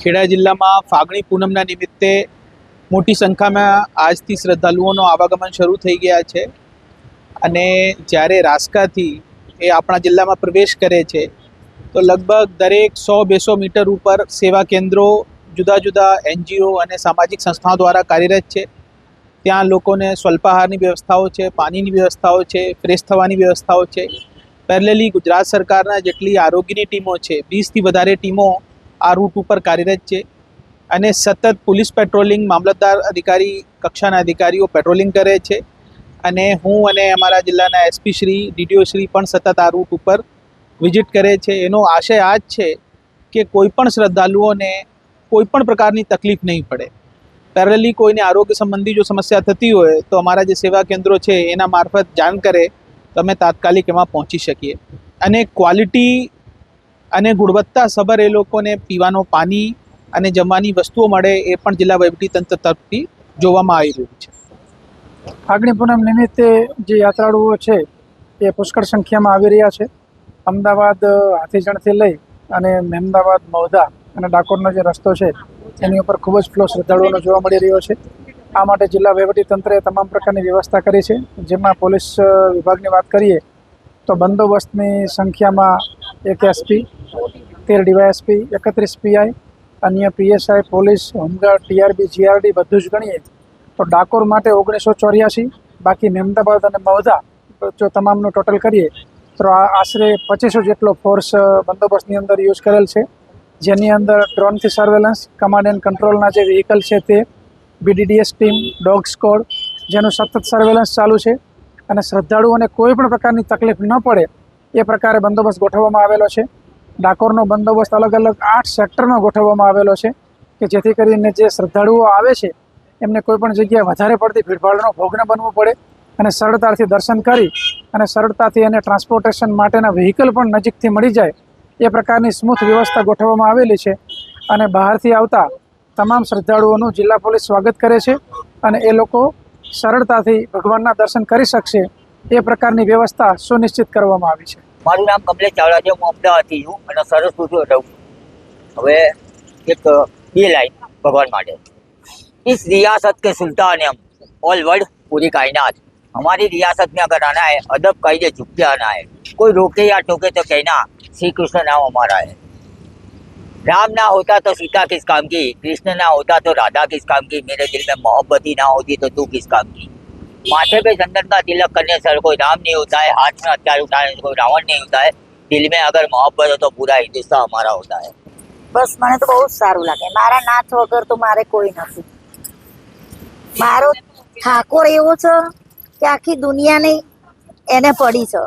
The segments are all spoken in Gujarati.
ખેડા જિલ્લામાં ફાગણી પૂનમના નિમિત્તે મોટી સંખ્યામાં આજથી શ્રદ્ધાળુઓનો આવાગમન શરૂ થઈ ગયા છે. અને જ્યારે રાસકાથી એ આપણા જિલ્લામાં પ્રવેશ કરે છે, તો લગભગ દરેક સો બેસો મીટર ઉપર સેવા કેન્દ્રો જુદા જુદા એનજીઓ અને સામાજિક સંસ્થાઓ દ્વારા કાર્યરત છે. ત્યાં લોકોને સ્વલ્પાહારની વ્યવસ્થાઓ છે, પાણીની વ્યવસ્થાઓ છે, ફ્રેશ થવાની વ્યવસ્થાઓ છે. પહેલેલી ગુજરાત સરકારના જેટલી આરોગ્યની ટીમો છે, વીસથી વધારે ટીમો આ રૂટ ઉપર કાર્યરત છે અને સતત પોલીસ પેટ્રોલિંગ મામલતદાર અધિકારી કક્ષાના અધિકારીઓ પેટ્રોલિંગ કરે છે. અને હું અને અમારા જિલ્લાના એસપી શ્રી, ડીડીઓ શ્રી પણ સતત આ રૂટ ઉપર વિઝિટ કરે છે. એનો આશય આ જ છે કે કોઈપણ શ્રદ્ધાળુઓને કોઈપણ પ્રકારની તકલીફ નહીં પડે. પેરેલલી કોઈને આરોગ્ય સંબંધી જો સમસ્યા થતી હોય તો અમારા જે સેવા કેન્દ્રો છે એના મારફત જાણ કરે. તો અમે તાત્કાલિક એમાં પહોંચી શકીએ. અને ક્વોલિટી અને ગુણવત્તાસભર એ લોકોને પીવાનું પાણી અને જમવાની વસ્તુઓ મળે એ પણ જિલ્લા વહીવટીતંત્ર તરફથી જોવામાં આવી રહ્યું છે. ફાગણી પૂનમ નિમિત્તે જે યાત્રાળુઓ છે એ પુષ્કળ સંખ્યામાં આવી રહ્યા છે. અમદાવાદ હાથીજણથી લઈ અને મહેમદાવાદ મૌધા અને ડાકોરનો જે રસ્તો છે, એની ઉપર ખૂબ જ ફ્લો શ્રદ્ધાળુઓનો જોવા મળી રહ્યો છે. આ માટે જિલ્લા વહીવટીતંત્રે તમામ પ્રકારની વ્યવસ્થા કરી છે. જેમાં પોલીસ વિભાગની વાત કરીએ તો બંદોબસ્તની સંખ્યામાં એક એસપી તેર ડીવાયએસપી, એકત્રીસ પીઆઈ, અન્ય PSI, police, home guard, TRB, GRD બધું જ ગણીએ. તો ડાકોર માટે ઓગણીસો ચોર્યાસી, બાકી મહેમદાબાદ અને મૌધા જો તમામનું ટોટલ કરીએ, તો આશરે પચીસો જેટલો ફોર્સ બંદોબસ્તની અંદર યુઝ કરેલ છે. જેની અંદર ડ્રોનથી સર્વેલન્સ કમાન્ડ એન્ડ કંટ્રોલના જે વ્હીકલ છે તે બીડીડીએસ ટીમ ડોગ સ્કોડ જેનું સતત સર્વેલન્સ ચાલુ છે. અને શ્રદ્ધાળુઓને કોઈ પણ પ્રકારની તકલીફ ન પડે, એ પ્રકારે બંદોબસ્ત ગોઠવવામાં આવેલો છે. ડાકોરનો બંદોબસ્ત અલગ અલગ આઠ સેક્ટરમાં ગોઠવવામાં આવેલો છે કે જેથી કરીને જે શ્રદ્ધાળુઓ આવે છે, એમને કોઈપણ જગ્યાએ વધારે પડતી ભીડભાડનો ભોગ ન બનવું પડે અને સરળતાથી દર્શન કરી અને સરળતાથી એને ટ્રાન્સપોર્ટેશન માટેના વ્હીકલ પણ નજીકથી મળી જાય, એ પ્રકારની સ્મૂથ વ્યવસ્થા ગોઠવવામાં આવેલી છે અને બહારથી આવતા તમામ શ્રદ્ધાળુઓનું જિલ્લા પોલીસ સ્વાગત કરે છે અને એ લોકો સરળતાથી ભગવાનના દર્શન કરી શકશે તે પ્રકારની વ્યવસ્થા સુનિશ્ચિત કરવામાં આવી છે મારું નામ કમલેશ ચાવડા છે હું અમદાવાદથી છું અને સરસ પૂછું રહું હવે એક બે લાઈન ભગવાન માટે इस रियासत के सुल्तान हम ऑल वर्ल्ड पूरी कायनात हमारी रियासत में अगर आना है अदब कायदे झुक के आना है कोई रोके या टोके तो कहना श्री कृष्ण नाम हमारा है राम ना होता तो सीता किस काम की कृष्ण ना होता तो राधा किस काम की मेरे दिल में मोहब्बत ही ना होती तो तू किस काम की माथे पे चंदन का तिलक करने से कोई राम नहीं होता है हाथ में हथियार उठाने से कोई रावण नहीं होता है दिल में अगर मोहब्बत हो तो पूरा हिंदुस्तान हमारा होता है બસ મને તો બહુ જ સારું લાગે મારા નાથ વગર તો મારે કોઈ નથી મારો ઠાકોર એવો છે કે આખી દુનિયાની એને પડી છે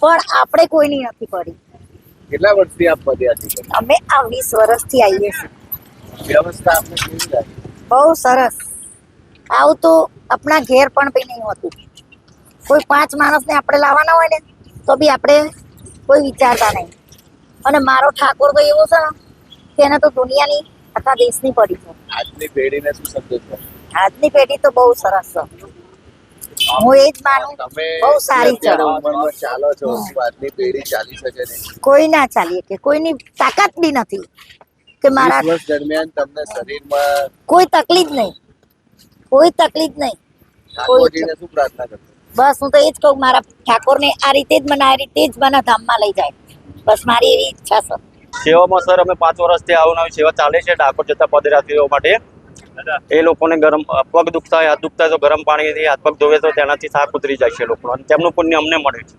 પણ આપણે કોઈની નથી પડી કેટલા વર્ષથી આપ પદયાત્રી છો અમે આ વીસ વર્ષથી આવીએ છીએ વ્યવસ્થા આપને કેવી લાગી બહુ સરસ આવું તો આપણા ઘેર પણ બી નહીં હોતું. કોઈ પાંચ માણસને આપણે લાવવાના હોય ને તો બી આપણે કોઈ વિચારતા નહીં. અને મારો ઠાકોર તો એવો છે કે એને તો દુનિયાની આખા દેશની પડી છે. આજની પેઢીને શું સંદેશ આપશો? આજની પેઢી તો બહુ સરસ છે. હું એ જ માનું બહુ સારી છે. ચાલો છો આજની પેઢી ચાલી શકે નહીં કોઈ ના ચાલીએ કે કોઈની તાકાત બી નથી કે મારા દરમિયાન તમને શરીરમાં કોઈ તકલીફ નહીં. કોઈ તકલીફ નહીં. બસ હું તો એ જ કહું મારા ઠાકોરને આ રીતે જ મને આ રીતે જ મને ધામમાં લઈ જાય. બસ મારી એવી ઈચ્છા છે. સેવામાં સર અમે પાંચ વર્ષથી આવનાવી સેવા ચાલે છે ડાકોર જતા પદયાત્રીઓ માટે. એ લોકોને ગરમ પગ દુખતા હોય હાથ દુખતા તો ગરમ પાણીથી હાથ પગ ધોવે તો તેનાથી થાક ઉતરી જાય છે લોકો અને તેમનું પુણ્ય અમને મળે છે.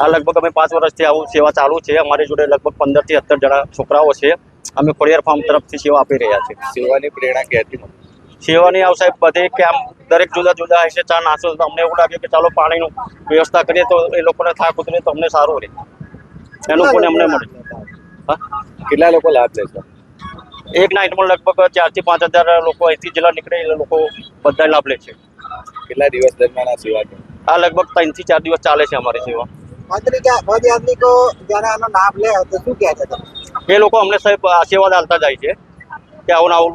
આ લગભગ અમે પાંચ વર્ષથી આવું સેવા ચાલુ છે. અમારી જોડે લગભગ પંદરથી સત્તર જણા છોકરાઓ છે. અમે ખોડિયાર ફાર્મ તરફથી સેવા આપી રહ્યા છીએ. સેવાની પ્રેરણા ક્યાંથી મળી? સેવાની આવ સાહેબ બધે કે આમ દરેક જુદા જુદા હશે ચા નાસ્તો તો અમને એવું લાગે કે ચાલો પાણીનું વ્યવસ્થા કરીએ તો એ લોકોને થાક ઉતરે તો અમને સારું રહે. એનું પણ અમને મળે. હા? કેટલા લોકો લાભ લે છે? એક નાઇટમાં લગભગ ચારથી પાંચ હજાર લોકો અહીંથી જેટલા નીકળે એ લોકો બધા લાભ લે છે. કેટલા દિવસ દરમિયાન આ સેવા આ લગભગ ત્રણથી ચાર દિવસ ચાલે છે અમારી સેવા. એ લોકો અમને સાહેબ આશીર્વાદ આપતા જાય છે. કે આવું ને આવું